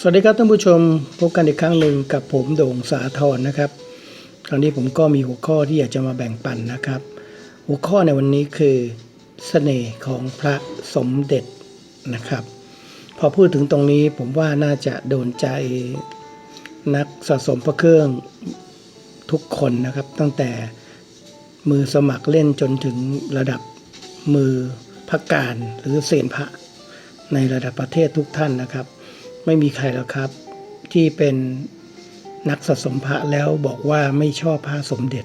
สวัสดีครับท่านผู้ชมพบกันอีกครั้งหนึ่งกับผมโด่งสาธรนะครับ คราวนี้ผมก็มีหัวข้อที่อยากจะมาแบ่งปันนะครับ หัวข้อในวันนี้คือเสน่ห์ของพระสมเด็จนะครับ พอพูดถึงตรงนี้ผมว่าน่าจะโดนใจนักสะสมพระเครื่องทุกคนนะครับ ตั้งแต่มือสมัครเล่นจนถึงระดับมือพักการหรือเซียนพระในระดับประเทศทุกท่านนะครับ ไม่มีใครหรอกครับ ที่เป็นนักสะสมพระแล้วบอกว่าไม่ชอบพระสมเด็จ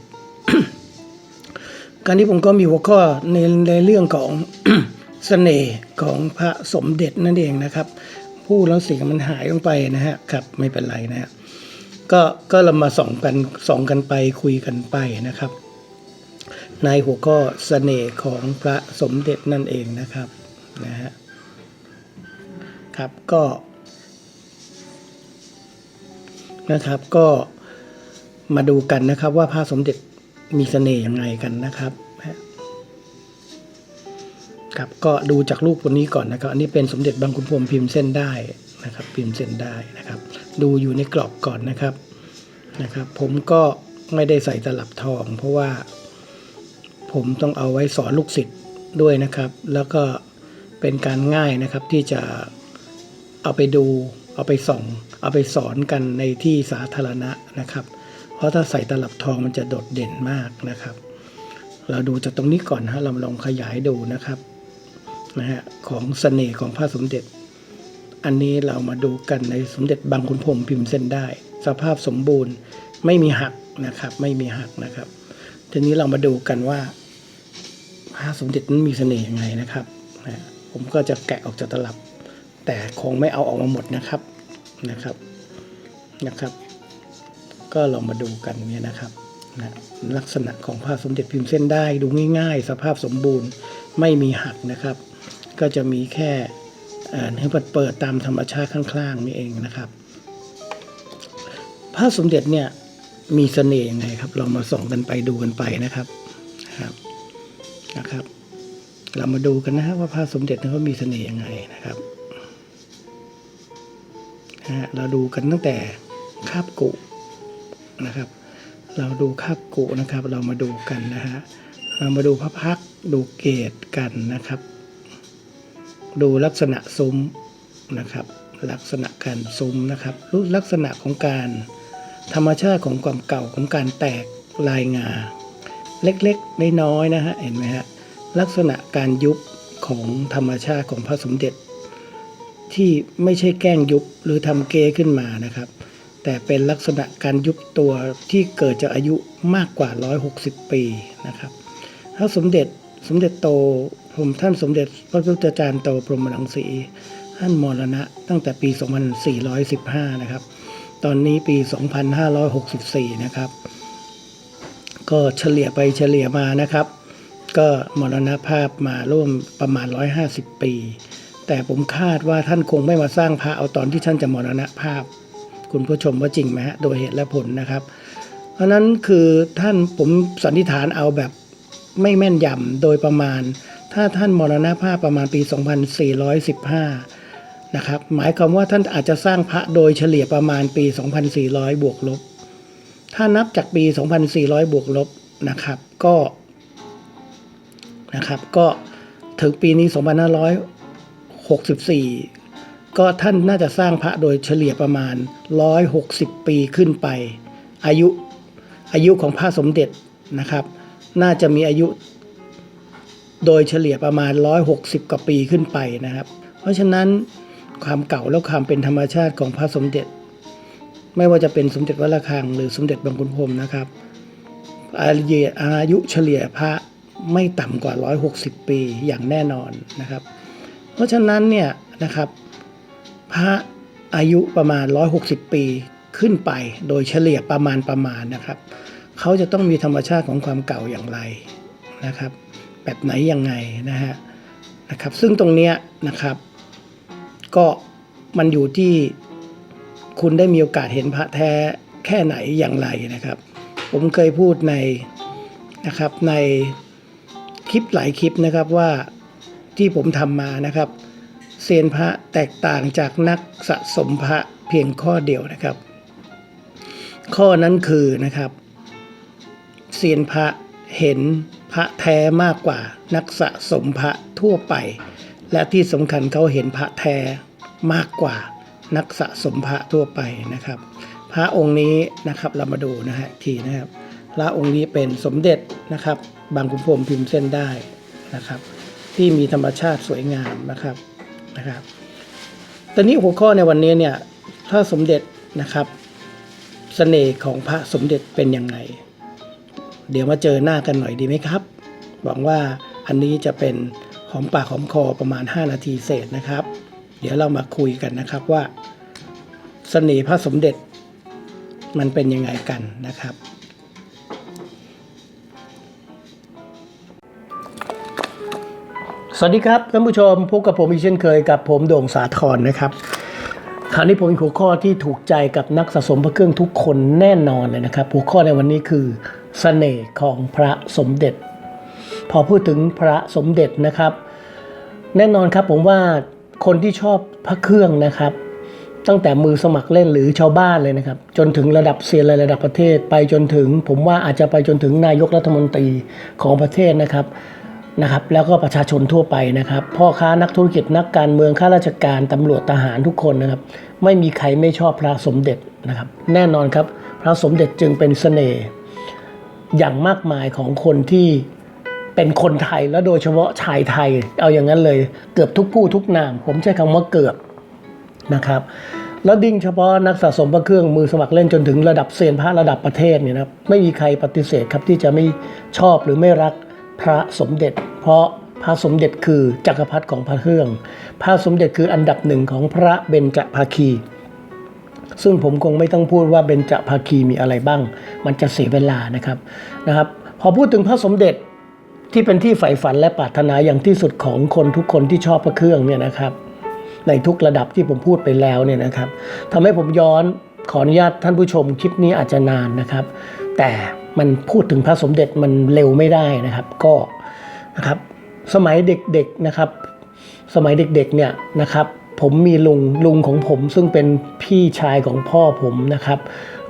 การที่ผมก็มีหัวข้อในในเรื่องของเสน่ห์ของพระสมเด็จนั่นเองนะครับพูดแล้วเสียงมันหายลงไปนะฮะครับไม่เป็นไรนะฮะก็ก็เรามาส่องกันส่องกันไปคุยกันไปนะครับ ในหัวข้อเสน่ห์ของพระสมเด็จนั่นเองนะครับนะฮะครับก็ นะครับ ก็มาดูกันนะครับว่าพระสมเด็จมีเสน่ห์ยังไงกันนะครับครับก็ดูจากรูปคนนี้ก่อนนะครับ อันนี้เป็นสมเด็จบางขุนพรมพิมพ์เส้นได้นะครับ พิมพ์เส้นได้นะครับ ดูอยู่ในกรอบก่อนนะครับนะครับ ผมก็ไม่ได้ใส่ตลับทอง เพราะว่าผมต้องเอาไว้สอนลูกศิษย์ด้วยนะครับ แล้วก็เป็นการง่ายนะครับที่จะเอาไปดู เอาไปส่องเอาไปสอนกันในที่สาธารณะนะครับ เพราะถ้าใส่ตลับทองมันจะโดดเด่นมากนะครับ เราดูจากตรงนี้ก่อนนะเราลองขยายดูนะครับนะฮะของเสน่ห์ของพระสมเด็จ อันนี้เรามาดูกันในสมเด็จบางขุนพรมพิมพ์เส้นได้ สภาพสมบูรณ์ไม่มีหักนะครับ ไม่มีหักนะครับ ทีนี้เรามาดูกันว่าพระสมเด็จนั้นมีเสน่ห์ยังไงนะครับนะผมก็จะแกะออกจากตลับ แต่คงไม่เอาออกมาหมดนะครับนะครับนะครับ ก็ลองมาดูกันเนี่ยนะครับนะลักษณะของพระสมเด็จพิมพ์เส้นได้ดูง่ายๆ สภาพสมบูรณ์ไม่มีหักนะครับ ก็จะมีแค่เอ่อเปิดตามธรรมชาติข้างๆนี่เองนะครับพระสมเด็จเนี่ยมีเสน่ห์ยังไงครับ เรามาส่องกันไปดูกันไปนะครับครับนะครับ เรามาดูกันนะครับว่าพระสมเด็จเนี่ยเขามีเสน่ห์ยังไงนะครับ นะฮะเราดูกันตั้งแต่คาบกุนะครับ เราดูคาบกุนะครับ เรามาดูกันนะฮะเรามาดูพระพักดูเกตกันนะครับ ดูลักษณะซุ้มนะครับ ลักษณะการซุ้มนะครับรูปลักษณะของการธรรมชาติของความเก่าของการแตกลายงา เล็กๆน้อยๆนะฮะเห็นไหมฮะลักษณะการยุบของธรรมชาติของพระสมเด็จ ที่ไม่ใช่แกล้งยุบหรือทำเกขึ้นมานะครับ แต่เป็นลักษณะการยุบตัวที่เกิดจากอายุมากกว่า 160 ปีนะครับพระสมเด็จสมเด็จโตผมท่านสมเด็จพระพุทธจารย์โตพรหมรังสีท่านมรณะตั้งแต่ปี 2415 นะครับ ตอนนี้ปี 2564 นะครับ ก็เฉลี่ยไปเฉลี่ยมานะครับ ก็มรณภาพมาร่วมประมาณ 150 ปี แต่ผมคาดว่าท่านคงไม่มาสร้างพระเอาตอนที่ท่านจะมรณภาพ คุณผู้ชมว่าจริงไหมฮะโดยเหตุและผลนะครับ เพราะนั้นคือท่านผมสันนิษฐานเอาแบบไม่แม่นยำโดยประมาณ ถ้าท่านมรณภาพประมาณปี 2415 นะครับ หมายความว่าท่านอาจจะสร้างพระโดยเฉลี่ยประมาณปี 2400 บวกลบ ถ้านับจากปี 2400 บวกลบนะครับก็นะครับก็ถึงปีนี้ 2,500 64 ก็ท่านน่าจะสร้างพระโดยเฉลี่ยประมาณ 160 ปีขึ้นไป อายุอายุของพระสมเด็จนะครับ น่าจะมีอายุโดยเฉลี่ยประมาณ 160 กว่าปีขึ้นไปนะครับ เพราะฉะนั้นความเก่าและความเป็นธรรมชาติของพระสมเด็จ ไม่ว่าจะเป็นสมเด็จวัดระฆัง หรือสมเด็จบางขุนพรมนะครับ อาอายุเฉลี่ยพระไม่ต่ำกว่า 160 ปีอย่างแน่นอนนะครับ เพราะฉะนั้นเนี่ยนะครับพระอายุประมาณ 160 ปีขึ้นไปโดยเฉลี่ยประมาณประมาณนะครับ เขาจะต้องมีธรรมชาติของความเก่าอย่างไรนะครับ แบบไหนยังไงนะฮะนะครับ ซึ่งตรงเนี้ยนะครับ ก็มันอยู่ที่คุณได้มีโอกาสเห็นพระแท้แค่ไหนอย่างไรนะครับ ผมเคยพูดในนะครับในคลิปหลายคลิปนะครับว่า ที่ผมทำมานะครับ เซียนพระแตกต่างจากนักสะสมพระเพียงข้อเดียวนะครับ ข้อนั้นคือนะครับ เซียนพระเห็นพระแท้มากกว่านักสะสมพระทั่วไป และที่สำคัญเขาเห็นพระแท้มากกว่านักสะสมพระทั่วไปนะครับ พระองค์นี้นะครับเรามาดูนะฮะทีนะครับ พระองค์นี้เป็นสมเด็จนะครับ บางขุนพรมพิมพ์เส้นได้นะครับ ที่มีธรรมชาติสวยงามนะครับนะครับ ตอนนี้หัวข้อในวันนี้เนี่ยพระสมเด็จนะครับเสน่ห์ของพระสมเด็จเป็นยังไง เดี๋ยวมาเจอหน้ากันหน่อยดีไหมครับ หวังว่าอันนี้จะเป็นหอมปากหอมคอประมาณ 5 นาทีเศษนะครับ เดี๋ยวเรามาคุยกันนะครับว่าเสน่ห์พระสมเด็จมันเป็นยังไงกันนะครับ สวัสดีครับท่านผู้ชมพบกับผมอีกเช่นเคยกับผมโด่งสาธรนะครับคราวนี้ผมมีหัวข้อที่ถูกใจกับนักสะสมพระเครื่องทุกคนแน่นอนเลยนะครับ หัวข้อในวันนี้คือเสน่ห์ของพระสมเด็จ พอพูดถึงพระสมเด็จนะครับ แน่นอนครับผมว่าคนที่ชอบพระเครื่องนะครับ ตั้งแต่มือสมัครเล่นหรือชาวบ้านเลยนะครับ จนถึงระดับเซียนระดับประเทศ ไปจนถึง ผมว่าอาจจะไปจนถึงนายกรัฐมนตรีของประเทศนะครับ นะครับแล้วก็ประชาชนทั่วไปนะครับ พ่อค้านักธุรกิจนักการเมืองข้าราชการตำรวจทหารทุกคนนะครับ ไม่มีใครไม่ชอบพระสมเด็จนะครับ แน่นอนครับ พระสมเด็จจึงเป็นเสน่ห์อย่างมากมายของคนที่เป็นคนไทยและโดยเฉพาะชายไทย เอาอย่างนั้นเลยเกือบทุกผู้ทุกนาม ผมใช้คำว่าเกือบนะครับ แล้วดิ่งเฉพาะนักสะสมพระเครื่องมือสมัครเล่นจนถึงระดับเซียนพระระดับประเทศเนี่ยนะครับไม่มีใครปฏิเสธครับที่จะไม่ชอบหรือไม่รัก พระสมเด็จ เพราะพระสมเด็จคือจักรพรรดิของพระเครื่อง พระสมเด็จคืออันดับหนึ่งของพระเบญจภาคี ซึ่งผมคงไม่ต้องพูดว่าเบญจภาคีมีอะไรบ้าง มันจะเสียเวลานะครับนะครับ พอพูดถึงพระสมเด็จที่เป็นที่ใฝ่ฝันและปรารถนาอย่างที่สุดของคนทุกคนที่ชอบพระเครื่องเนี่ยนะครับ ในทุกระดับที่ผมพูดไปแล้วเนี่ยนะครับทำให้ผมย้อนขออนุญาตท่านผู้ชมคลิปนี้อาจจะนานนะครับ แต่ มันพูดถึงพระสมเด็จมันเร็วไม่ได้นะครับ ก็นะครับ สมัยเด็กๆนะครับ สมัยเด็กๆเนี่ยนะครับ ผมมีลุงลุงของผมซึ่งเป็นพี่ชายของพ่อผมนะครับ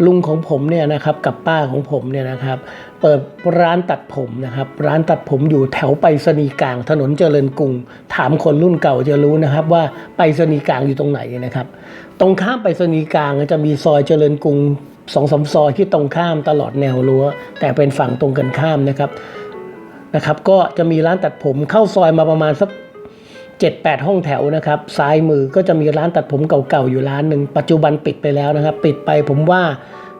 ลุงของผมเนี่ยนะครับกับป้าของผมเนี่ยนะครับ เปิดร้านตัดผมนะครับ ร้านตัดผมอยู่แถวไปรษณีย์กลางถนนเจริญกรุง ถามคนรุ่นเก่าจะรู้นะครับ ว่าไปรษณีย์กลางอยู่ตรงไหนนะครับ ตรงข้ามไปรษณีย์กลางจะมีซอยเจริญกรุง สองสามซอยที่ตรงข้ามตลอดแนวรั้ว แต่เป็นฝั่งตรงกันข้ามนะครับนะครับ ก็จะมีร้านตัดผมเข้าซอยมาประมาณสักเจ็ดแปดห้องแถวนะครับ ซ้ายมือก็จะมีร้านตัดผมเก่าๆ อยู่ร้านหนึ่งปัจจุบันปิดไปแล้วนะครับ ปิดไปผมว่า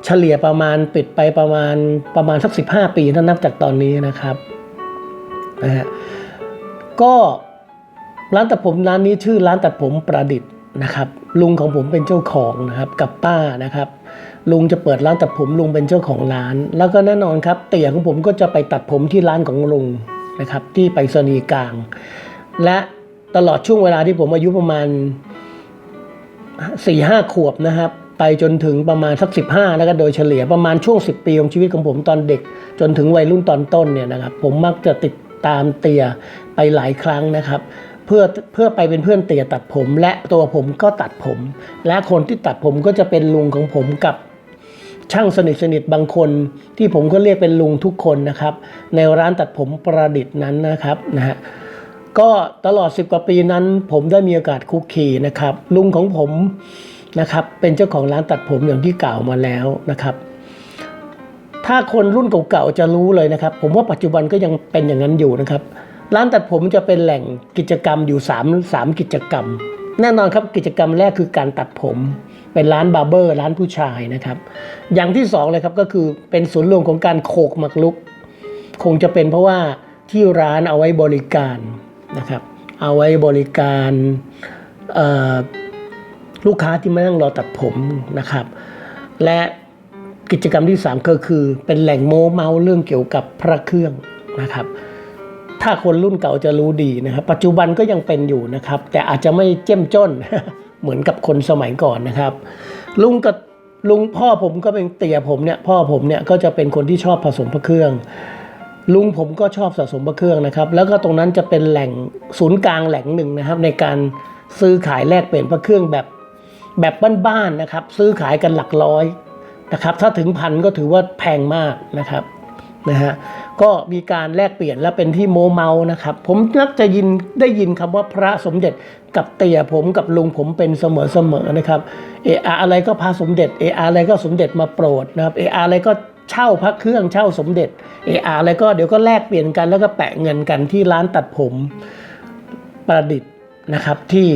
เฉลี่ยประมาณปิดไปประมาณประมาณสักสิบห้าปีถ้านับจากตอนนี้นะครับนะฮะก็ร้านตัดผมร้านนี้ชื่อร้านตัดผมประดิษฐ์นะครับ ลุงของผมเป็นเจ้าของนะครับกับป้านะครับ ลุงจะเปิดร้านตัดผมลุงเป็นเจ้าของร้าน แล้วก็แน่นอนครับ เตี่ยของผมก็จะไปตัดผมที่ร้านของลุงนะครับที่ไปรษณีย์กลาง และตลอดช่วงเวลาที่ผมอายุประมาณสี่ห้าขวบนะครับ ไปจนถึงประมาณสักสิบห้าแล้วก็โดยเฉลี่ยประมาณช่วง 10 ปีของชีวิตของผมตอนเด็ก จนถึงวัยรุ่นตอนต้นเนี่ยนะครับ ผมมักจะติดตามเตียไปหลายครั้งนะครับ เพื่อเพื่อไปเป็นเพื่อนเตียตัดผม และตัวผมก็ตัดผม และคนที่ตัดผมก็จะเป็นลุงของผมกับช่างสนิทสนิทบางคน ที่ผมก็เรียกเป็นลุงทุกคนนะครับ ในร้านตัดผมประดิษฐ์นั้นนะครับนะฮะก็ตลอด 10 กว่าปีนั้น ผมได้มีโอกาสคุกคีนะครับ ลุงของผมนะครับเป็นเจ้าของร้านตัดผมอย่างที่กล่าวมาแล้วนะครับถ้าคนรุ่นเก่าๆจะรู้เลยนะครับ ผมว่าปัจจุบันก็ยังเป็นอย่างนั้นอยู่นะครับ ร้านตัดผมจะเป็นแหล่งกิจกรรมอยู่3 3กิจกรรม แน่นอนครับกิจกรรมแรกคือการตัดผม เป็นร้านบาร์เบอร์ร้านผู้ชายนะครับ อย่างที่สองเลยครับก็คือเป็นศูนย์รวมของการโขกหมักลุก คงจะเป็นเพราะว่าที่ร้านเอาไว้บริการนะครับ เอาไว้บริการลูกค้าที่มานั่งรอตัดผมนะครับ และกิจกรรมที่3ก็คือเป็นแหล่งโม้เมาเรื่องเกี่ยวกับพระเครื่องนะครับ ถ้าคนรุ่นเก่าจะรู้ดีนะครับปัจจุบันก็ยังเป็นอยู่นะครับ แต่อาจจะไม่เจ้มจนเหมือนกับคนสมัยก่อนนะครับ ลุงกับลุงพ่อผมก็เป็นเตี่ยผมเนี่ยพ่อผมเนี่ยก็จะเป็นคนที่ชอบผสมพระเครื่อง ลุงผมก็ชอบสะสมพระเครื่องนะครับ แล้วก็ตรงนั้นจะเป็นแหล่งศูนย์กลางแหล่งหนึ่งนะครับ ในการซื้อขายแลกเปลี่ยนพระเครื่องแบบแบบบ้านๆนะครับ ซื้อขายกันหลักร้อยนะครับ ถ้าถึงพันก็ถือว่าแพงมากนะครับนะฮะ ก็มีการแลกเปลี่ยนและเป็นที่โมเมานะครับ ผมนักจะยินได้ยินคำว่าพระสมเด็จกับเตี่ยผมกับลุงผมเป็นเสมอๆนะครับเอออะไรก็พระสมเด็จเอออะไรก็สมเด็จมาโปรดนะครับเอออะไรก็เช่าพระเครื่องเช่าสมเด็จเอออะไรก็เดี๋ยวก็แลกเปลี่ยนกันแล้วก็แปะเงินกันที่ร้านตัดผมประดิษฐ์นะครับที่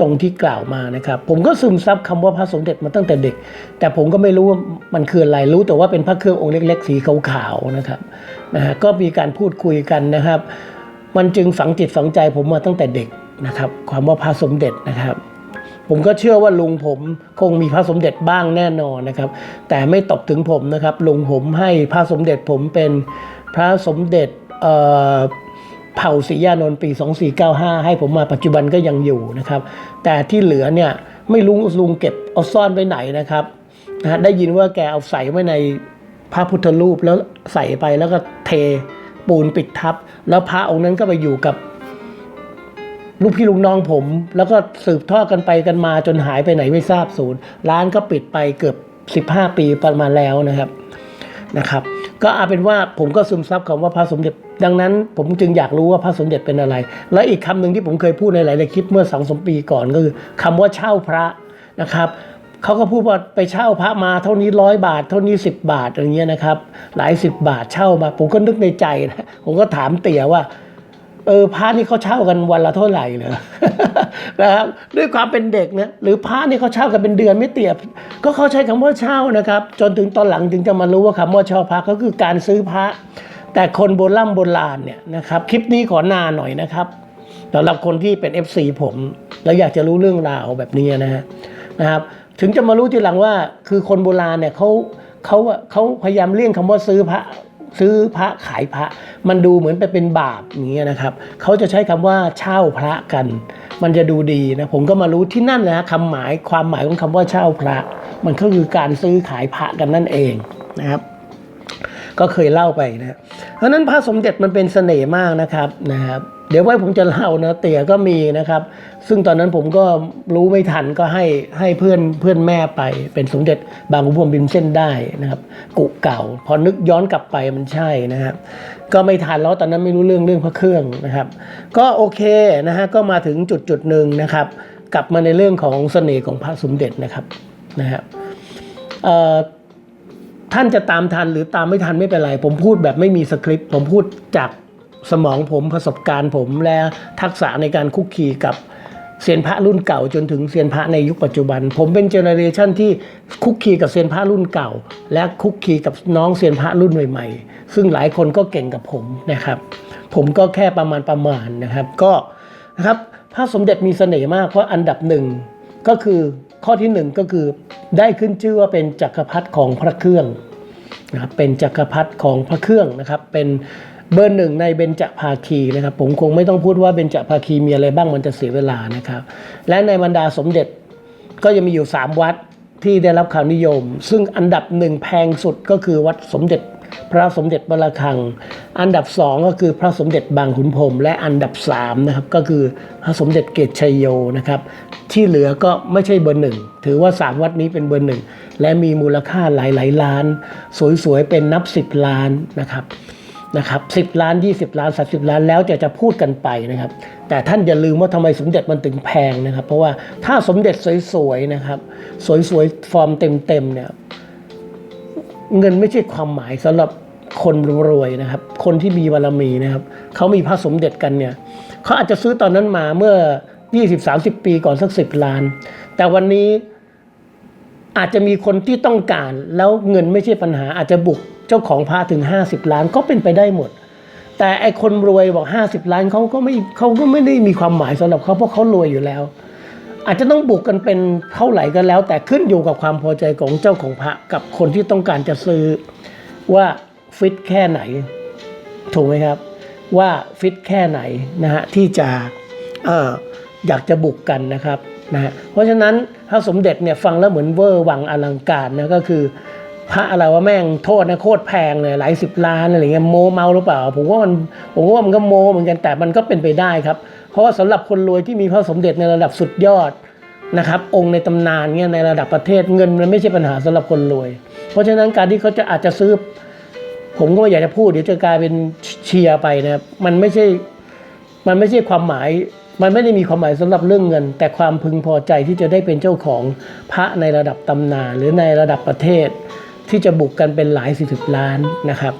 ตรงที่กล่าวมานะครับ ผมก็ซึมซับคำว่าพระสมเด็จมาตั้งแต่เด็ก แต่ผมก็ไม่รู้ว่ามันคืออะไรรู้ แต่ว่าเป็นพระเครื่ององค์เล็ก ๆ สีขาวๆนะครับนะฮะก็มีการพูดคุยกันนะครับ มันจึงฝังจิตฝังใจผมมาตั้งแต่เด็กนะครับความว่าพระสมเด็จนะครับ ผมก็เชื่อว่าลุงผมคงมีพระสมเด็จบ้างแน่นอนนะครับ แต่ไม่ตกถึงผมนะครับลุงผมให้พระสมเด็จผมเป็นพระสมเด็จเอ่อ เผ่าศรียานนท์ปี 2495 ให้ผมมาปัจจุบันก็ยังอยู่นะครับ แต่ที่เหลือเนี่ยไม่รู้ลุงเก็บเอาซ่อนไว้ไหนนะครับนะได้ยินว่าแกเอาใส่ไว้ในพระพุทธรูปแล้วใส่ไปแล้วก็เทปูนปิดทับ แล้วพระองค์นั้นก็ไปอยู่กับลูกพี่ลูกน้องผม แล้วก็สืบทอดกันไปกันมาจนหายไปไหนไม่ทราบศูนย์ ร้านก็ปิดไปเกือบ 15 ปีประมาณแล้วนะครับนะครับ ก็เอาเป็นว่าผมก็ซึมซับคำว่าพระสมเด็จ ดังนั้นผมจึงอยากรู้ว่าพระสมเด็จเป็นอะไร และอีกคำหนึ่งที่ผมเคยพูดในหลายๆคลิปเมื่อสองสมปีก่อนก็คือคำว่าเช่าพระนะครับเขาก็พูดว่าไปเช่าพระมาเท่านี้ร้อยบาท เท่านี้ 10 บาทอย่างเงี้ยนะครับ หลายสิบบาทเช่ามา ผมก็นึกในใจนะผมก็ถามเตี่ยว่า เออพระนี่เขาเช่ากันวันละเท่าไหร่เหรอนะครับด้วยความเป็นเด็กนะหรือพระนี่เขาเช่ากันเป็นเดือนไม่เตียบ ก็เขาใช้คำว่าเช่านะครับ จนถึงตอนหลังถึงจะมารู้ว่าคำว่าเช่าพระก็คือการซื้อพระ แต่คนโบราณโบราณเนี่ยนะครับคลิปนี้ขอนานหน่อยนะครับสำหรับคนที่เป็น FC ผมแล้วอยากจะรู้เรื่องราวแบบนี้นะฮะนะครับ ถึงจะมารู้ทีหลังว่าคือคนโบราณเนี่ยเขาเขาเขาพยายามเลี่ยงคำว่าซื้อพระ ซื้อพระขายพระ มันดูเหมือนไปเป็นบาปอย่างเงี้ยนะครับเขาจะใช้คำว่าเช่าพระกัน มันจะดูดีนะผมก็มารู้ที่นั่นนะคำหมายความหมายของคำว่าเช่าพระ มันก็คือการซื้อขายพระกันนั่นเองนะครับ ก็เคยเล่าไปนะเพราะนั้นพระสมเด็จมันเป็นเสน่ห์มากนะครับนะครับ เดี๋ยวไว้ผมจะเล่านะเตี่ยก็มีนะครับ ซึ่งตอนนั้นผมก็รู้ไม่ทันก็ให้ให้เพื่อนเพื่อนแม่ไป เป็นสมเด็จบางขุนพรมบินเส้นได้นะครับ กุเก่า พอนึกย้อนกลับไปมันใช่นะครับ ก็ไม่ทันแล้วตอนนั้นไม่รู้เรื่องเรื่องพระเครื่องนะครับ ก็โอเคนะฮะก็มาถึงจุดจุดหนึ่งนะครับ กลับมาในเรื่องของเสน่ห์ของพระสมเด็จนะครับนะครับท่านจะตามทันหรือตามไม่ทันไม่เป็นไร ผมพูดแบบไม่มีสคริปต์ผมพูดจาก สมองผมประสบการณ์ผมและทักษะในการคุกคีกับเซียนพระรุ่นเก่าจนถึงเซียนพระในยุคปัจจุบัน ผมเป็นเจเนอเรชันที่คุกคีกับเซียนพระรุ่นเก่า และคุกคีกับน้องเซียนพระรุ่นใหม่ๆ ซึ่งหลายคนก็เก่งกับผมนะครับ ผมก็แค่ประมาณประมาณนะครับ ก็นะครับพระสมเด็จมีเสน่ห์มากเพราะอันดับหนึ่งก็คือข้อที่หนึ่งก็คือได้ขึ้นชื่อว่าเป็นจักรพรรดิของพระเครื่องนะครับเป็นจักรพรรดิของพระเครื่องนะครับ เป็น เบอร์หนึ่งในเบญจภาคีนะครับ ผมคงไม่ต้องพูดว่าเบญจภาคีมีอะไรบ้างมันจะเสียเวลานะครับ และในบรรดาสมเด็จก็ยังมีอยู่ 3 วัดที่ได้รับความนิยม ซึ่งอันดับหนึ่งแพงสุดก็คือวัดสมเด็จพระสมเด็จบระฆัง อันดับสองก็คือพระสมเด็จบางขุนพรมและอันดับสามนะครับก็คือพระสมเด็จเกตชัยโยนะครับ ที่เหลือก็ไม่ใช่เบอร์หนึ่งถือว่าสามวัดนี้เป็นเบอร์หนึ่งและมีมูลค่าหลายหลายล้าน สวยๆเป็นนับสิบล้านนะครับ นะครับสิบล้าน 20 ล้าน30ล้านแล้วจะจะพูดกันไปนะครับ แต่ท่านอย่าลืมว่าทำไมสมเด็จมันถึงแพงนะครับ เพราะว่าถ้าสมเด็จสวยๆนะครับ สวยๆฟอร์มเต็มๆเนี่ยเงินไม่ใช่ความหมายสำหรับคนรวยนะครับ คนที่มีบารมีนะครับเขามีพระสมเด็จกันเนี่ยเขาอาจจะซื้อตอนนั้นมาเมื่อ 20-30 ปีก่อนสักสิบล้าน แต่วันนี้ อาจจะมีคนที่ต้องการแล้วเงินไม่ใช่ปัญหาอาจจะบุกเจ้าของพระถึง 50 ล้านก็เป็นไปได้หมด แต่ไอคนรวยบอก 50 ล้านเขาก็ไม่เขาก็ไม่ได้มีความหมายสำหรับเขาเพราะเขารวยอยู่แล้ว อาจจะต้องบุกกันเป็นเท่าไหร่ก็แล้ว แต่ขึ้นอยู่กับความพอใจของเจ้าของพระกับคนที่ต้องการจะซื้อว่าฟิตแค่ไหน ถูกไหมครับ ว่าฟิตแค่ไหนนะฮะที่จะอออยากจะบุกกันนะครับ นะเพราะฉะนั้นพระสมเด็จเนี่ยฟังแล้วเหมือนเวอร์วังอลังการนะก็คือ พระอะไรว่าแม่งโทษนะโคตรแพงเลยหลายสิบล้านอะไรเงี้ยโมเมาหรือเปล่า ผมว่ามันผมว่ามันก็โมเหมือนกันแต่มันก็เป็นไปได้ครับ เพราะว่าสำหรับคนรวยที่มีพระสมเด็จในระดับสุดยอดนะครับองค์ในตำนานเนี่ยในระดับประเทศเงินมันไม่ใช่ปัญหาสำหรับคนรวย เพราะฉะนั้นการที่เขาจะอาจจะซื้อ ผมก็ไม่อยากจะพูดเดี๋ยวจะกลายเป็นเชียร์ไปนะครับมันไม่ใช่มันไม่ใช่ความหมาย มันไม่ได้มีความหมายสำหรับเรื่องเงิน แต่ความพึงพอใจที่จะได้เป็นเจ้าของพระในระดับตำนานหรือในระดับประเทศ ที่จะบุกกันเป็นหลายสิบล้านนะครับ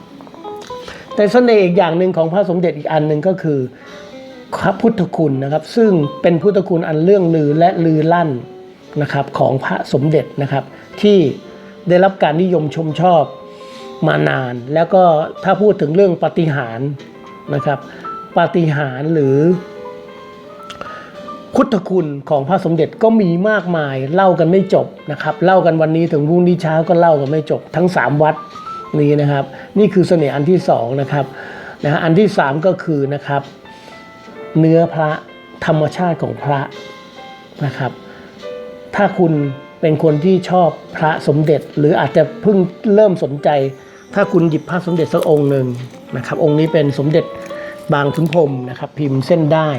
แต่สเสน่ห์อีกอย่างหนึ่งของพระสมเด็จอีกอันหนึ่งก็คือพระพุทธคุณนะครับ ซึ่งเป็นพุทธคุณอันเรื่องลือและลือลั่นนะครับของพระสมเด็จนะครับ ที่ได้รับการนิยมชมชอบมานาน แล้วก็ถ้าพูดถึงเรื่องปาฏิหารนะครับปาฏิหารหรือ พุทธคุณของพระสมเด็จก็มีมากมายเล่ากันไม่จบนะครับ เล่ากันวันนี้ถึงพรุ่งนี้เช้าก็เล่ากันไม่จบทั้ง 3 วัดนี้นะครับ นี่คือเสน่ห์อันที่สองนะครับนะฮะอันที่สามก็คือนะครับ เนื้อพระธรรมชาติของพระนะครับ ถ้าคุณเป็นคนที่ชอบพระสมเด็จ หรืออาจจะเพิ่งเริ่มสนใจ ถ้าคุณหยิบพระสมเด็จสักองค์หนึ่งนะครับ องค์นี้เป็นสมเด็จบางขุนพรมนะครับ พิมพ์เส้นได้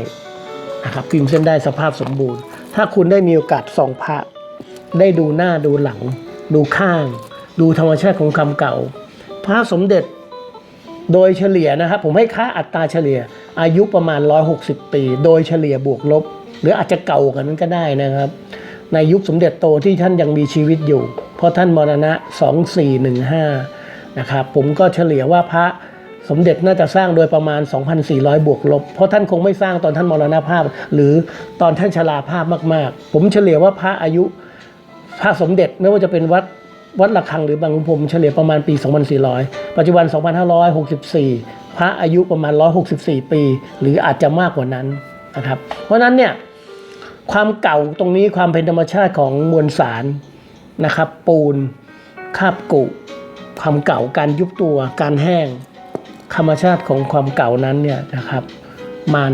นะครับพิมพ์เส้นได้สภาพสมบูรณ์ ถ้าคุณได้มีโอกาสส่องพระ ได้ดูหน้าดูหลัง ดูข้าง ดูธรรมชาติของคำเก่า พระสมเด็จโดยเฉลี่ยนะครับ ผมให้ค่าอัตราเฉลี่ย อายุประมาณ 160 ปี โดยเฉลี่ยบวกลบ หรืออาจจะเก่ากว่านั้นก็ได้นะครับ ในยุคสมเด็จโตที่ท่านยังมีชีวิตอยู่ เพราะท่านมรณะ 2415 นะครับผมก็เฉลี่ยว่าพระ สมเด็จน่าจะสร้างโดยประมาณ 2,400 บวกลบ เพราะท่านคงไม่สร้างตอนท่านมรณภาพ หรือตอนท่านชราภาพมาก ๆ ผมเฉลี่ยว่าพระอายุพระสมเด็จไม่ว่าจะเป็นวัดวัดระฆังหรือบางขุนพรมเฉลี่ยประมาณปี 2400 ปัจจุบัน 2564 พระอายุประมาณ 164 ปี หรืออาจจะมากกว่านั้นนะครับ เพราะฉะนั้นเนี่ยความเก่าตรงนี้ความเป็นธรรมชาติของมวลสารนะครับ ปูนคาบกุความเก่าการยุบตัวการแห้ง ธรรมชาติของความเก่านั้นเนี่ยนะครับ มัน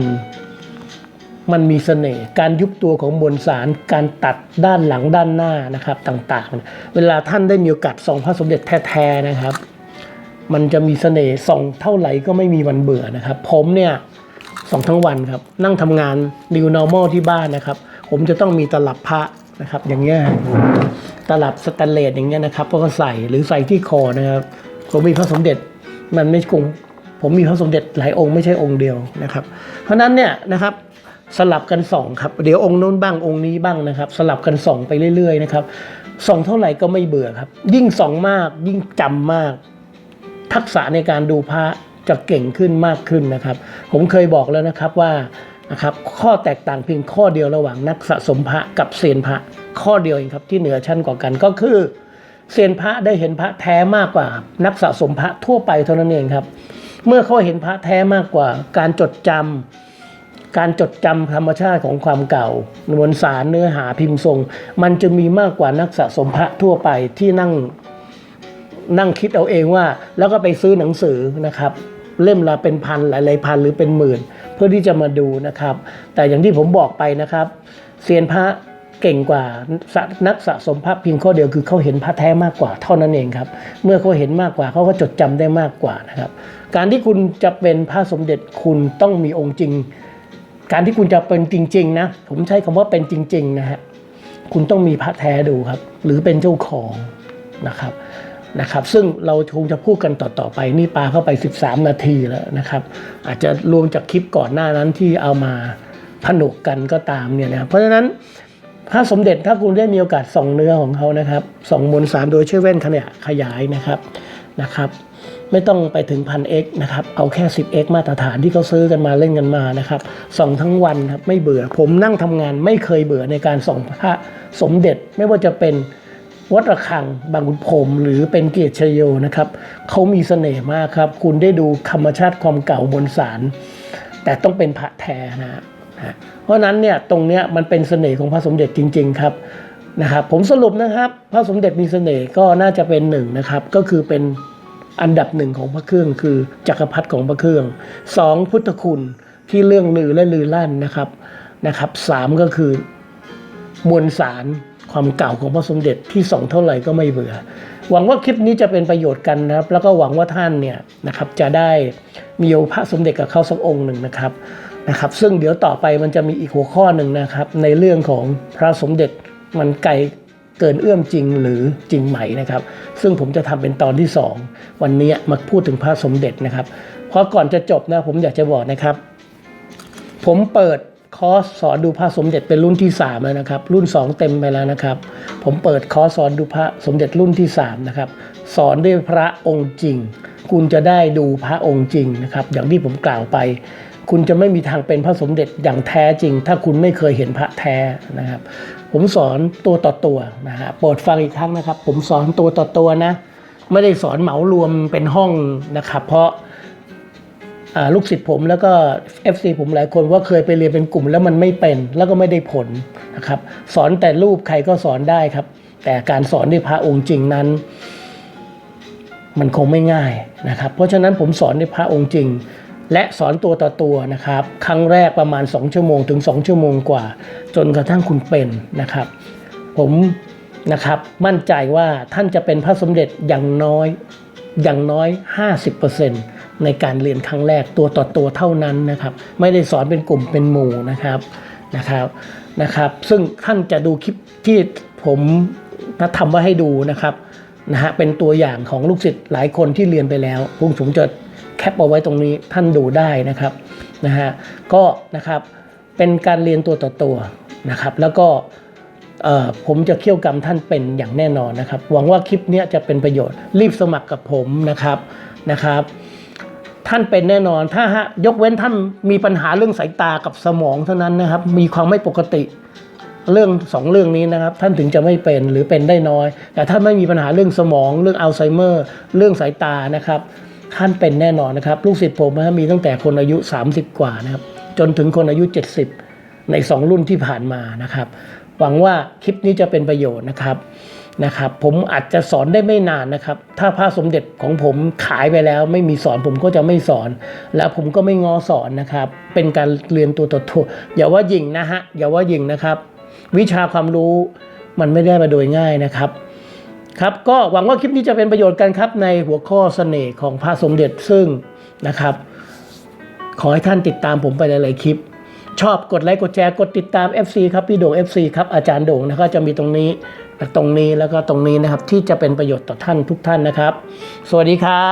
มันมีเสน่ห์การยุบตัวของมวลสารการตัดด้านหลังด้านหน้านะครับต่างๆ เวลาท่านได้มีโอกาสส่องพระสมเด็จแท้ๆนะครับ มันจะมีเสน่ห์ส่องเท่าไหร่ก็ไม่มีวันเบื่อนะครับ ผมเนี่ยส่องทั้งวันครับ นั่งทำงาน new normal ที่บ้านนะครับ ผมจะต้องมีตลับพระนะครับ อย่างเงี้ยตลับสแตนเลสอย่างเงี้ยนะครับก็ใส่หรือใส่ที่คอนะครับผมมีพระสมเด็จมันไม่คง ผมมีพระสมเด็จหลายองค์ไม่ใช่องค์เดียวนะครับ เพราะฉะนั้นเนี่ยนะครับสลับกันส่องครับเดี๋ยวองค์นู้นบ้างองค์นี้บ้างนะครับ สลับกันส่องไปเรื่อยๆนะครับส่องเท่าไหร่ก็ไม่เบื่อครับ ยิ่งส่องมากยิ่งจำมาก ทักษะในการดูพระจะเก่งขึ้นมากขึ้นนะครับ ผมเคยบอกแล้วนะครับว่านะครับข้อแตกต่างเพียงข้อเดียวระหว่างนักสะสมพระกับเซียนพระข้อเดียวเองครับที่เหนือชั้นกว่ากันก็คือเซียนพระได้เห็นพระแท้มากกว่า นักสะสมพระทั่วไปเท่านั้นเองครับ เมื่อเขาเห็นพระแท้มากกว่า การจดจำการจดจำธรรมชาติของความเก่ามวลสารเนื้อหาพิมพ์ทรง มันจะมีมากกว่านักสะสมพระทั่วไปที่นั่งนั่งคิดเอาเองว่า แล้วก็ไปซื้อหนังสือนะครับ เล่มละเป็นพันหลายๆพันหรือเป็นหมื่น เพื่อที่จะมาดูนะครับ แต่อย่างที่ผมบอกไปนะครับเซียนพระเก่งกว่านักสะสมพระเพียงข้อเดียวคือเขาเห็นพระแท้มากกว่าเท่านั้นเองครับ เมื่อเขาเห็นมากกว่าเขาก็จดจำได้มากกว่านะครับ การที่คุณจะเป็นพระสมเด็จคุณต้องมีองค์จริง การที่คุณจะเป็นจริง ๆ นะ ผมใช้คำว่าเป็นจริง ๆ นะฮะคุณต้องมีพระแท้ดูครับ หรือเป็นเจ้าของนะครับนะครับ ซึ่งเราคงจะพูดกันต่อ ๆ ไปนี่ปาเข้าไป 13 นาทีแล้วนะครับ อาจจะรวมจากคลิปก่อนหน้านั้นที่เอามาผนวกกันก็ตามเนี่ยนะเพราะฉะนั้นพระสมเด็จถ้าคุณได้มีโอกาสส่องเนื้อของเขานะครับส่องมวลสารโดยใช้แว่นขนาดขยายนะครับ นะครับ ไม่ต้องไปถึงพันเกนะครับ เอาแค่ 10x มาตรฐานที่เขาซื้อกันมาเล่นกันมานะครับส่องทั้งวันครับไม่เบื่อผมนั่งทำงานไม่เคยเบื่อในการส่องพระสมเด็จไม่ว่าจะเป็นวัดระฆังบางขุนพรมหรือเป็นเกียรติชยโยนะครับเขามีเสน่ห์มากครับ คุณได้ดูธรรมชาติความเก่าบนสารแต่ต้องเป็นพระแท้นะฮะเพราะฉะนั้นเนี่ยตรงเนี้ยมันเป็นเสน่ห์ของพระสมเด็จจริง ๆ ครับ นะครับผมสรุปนะครับ พระสมเด็จมีเสน่ห์ก็น่าจะเป็นหนึ่งนะครับ ก็คือเป็นอันดับหนึ่งของพระเครื่อง คือจักรพรรดิของพระเครื่องสองพุทธคุณที่เรื่องลือและลือลั่นนะครับนะครับสามก็คือมวลสารความเก่าของพระสมเด็จที่ส่องเท่าไหร่ก็ไม่เบื่อ หวังว่าคลิปนี้จะเป็นประโยชน์กันนะครับ แล้วก็หวังว่าท่านเนี่ยนะครับจะได้มีพระสมเด็จกับเขาสักองค์หนึ่งนะครับนะครับ ซึ่งเดี๋ยวต่อไปมันจะมีอีกหัวข้อหนึ่งนะครับ ในเรื่องของพระสมเด็จ มันไกลเกินเอื้อมจริงหรือจริงไหมนะครับ ซึ่งผมจะทำเป็นตอนที่สองวันนี้มาพูดถึงพระสมเด็จนะครับเพราะก่อนจะจบนะผมอยากจะบอกนะครับ ผมเปิดคอร์สสอนดูพระสมเด็จเป็นรุ่นที่ 3 แล้วนะครับ รุ่น 2 เต็มไปแล้วนะครับ ผมเปิดคอร์สสอนดูพระสมเด็จรุ่นที่ 3 นะครับ สอนด้วยพระองค์จริง คุณจะได้ดูพระองค์จริงนะครับ อย่างที่ผมกล่าวไป คุณจะไม่มีทางเป็นพระสมเด็จอย่างแท้จริง ถ้าคุณไม่เคยเห็นพระแท้นะครับ ผมสอนตัวต่อตัวนะฮะโปรดฟังอีกครั้งนะครับ ผมสอนตัวต่อตัวนะ ไม่ได้สอนเหมารวมเป็นห้องนะครับ เพราะาลูกศิษย์ผมแล้วก็ FC ผมหลายคนว่าเคยไปเรียนเป็นกลุ่มแล้วมันไม่เป็นแล้วก็ไม่ได้ผลนะครับ สอนแต่รูปใครก็สอนได้ครับ แต่การสอนด้วยพระองค์จริงนั้น มันคงไม่ง่ายนะครับ เพราะฉะนั้นผมสอนด้วยพระองค์จริง และสอนตัวต่อตัวนะครับ ครั้งแรกประมาณ 2 ชั่วโมงถึง 2 ชั่วโมงกว่า จนกระทั่งคุณเป็นนะครับ ผมนะครับมั่นใจว่าท่านจะเป็นพระสมเด็จอย่างน้อยอย่างน้อย 50%ในการเรียนครั้งแรกตัวต่อตัวเท่านั้นนะครับ ไม่ได้สอนเป็นกลุ่มเป็นหมู่นะครับนะครับนะครับ ซึ่งท่านจะดูคลิปที่ผมนะทำไว้ให้ดูนะครับนะฮะเป็นตัวอย่างของลูกศิษย์หลายคนที่เรียนไปแล้วผมผมจะ แคปเอาไว้ตรงนี้ท่านดูได้นะครับนะฮะก็นะครับเป็นการเรียนตัวต่อตัวนะครับ แล้วก็ผมจะเคี่ยวกรรมท่านเป็นอย่างแน่นอนนะครับ หวังว่าคลิปนี้จะเป็นประโยชน์รีบสมัครกับผมนะครับนะครับ ท่านเป็นแน่นอนถ้าฮะยกเว้นท่านมีปัญหาเรื่องสายตากับสมองเท่านั้นนะครับ มีความไม่ปกติเรื่องสองเรื่องนี้นะครับ ท่านถึงจะไม่เป็นหรือเป็นได้น้อย แต่ถ้าไม่มีปัญหาเรื่องสมอง เรื่องอัลไซเมอร์ เรื่องสายตานะครับ ท่านเป็นแน่นอนนะครับ ลูกศิษย์ผมนะมีตั้งแต่คนอายุ 30 กว่านะครับ จนถึงคนอายุ 70 ใน 2 รุ่นที่ผ่านมานะครับ หวังว่าคลิปนี้จะเป็นประโยชน์นะครับนะครับ ผมอาจจะสอนได้ไม่นานนะครับ ถ้าพระสมเด็จของผมขายไปแล้ว ไม่มีสอนผมก็จะไม่สอน แล้วผมก็ไม่งอสอนนะครับ เป็นการเรียนตัวต่อตัวอย่าว่ายิงนะฮะอย่าว่ายิงนะครับ วิชาความรู้มันไม่ได้มาโดยง่ายนะครับ ครับก็หวังว่าคลิปนี้จะเป็นประโยชน์กันครับในหัวข้อเสน่ห์ของพระสมเด็จซึ่งนะครับ ขอให้ท่านติดตามผมไปหลายๆคลิป ชอบกดไลค์กดแชร์กดติดตาม FC ครับพี่โด่ง FC ครับอาจารย์โด่งนะครับจะมีตรงนี้ตรงนี้แล้วก็ตรงนี้นะครับที่จะเป็นประโยชน์ต่อท่านทุกท่านนะครับ สวัสดีครับ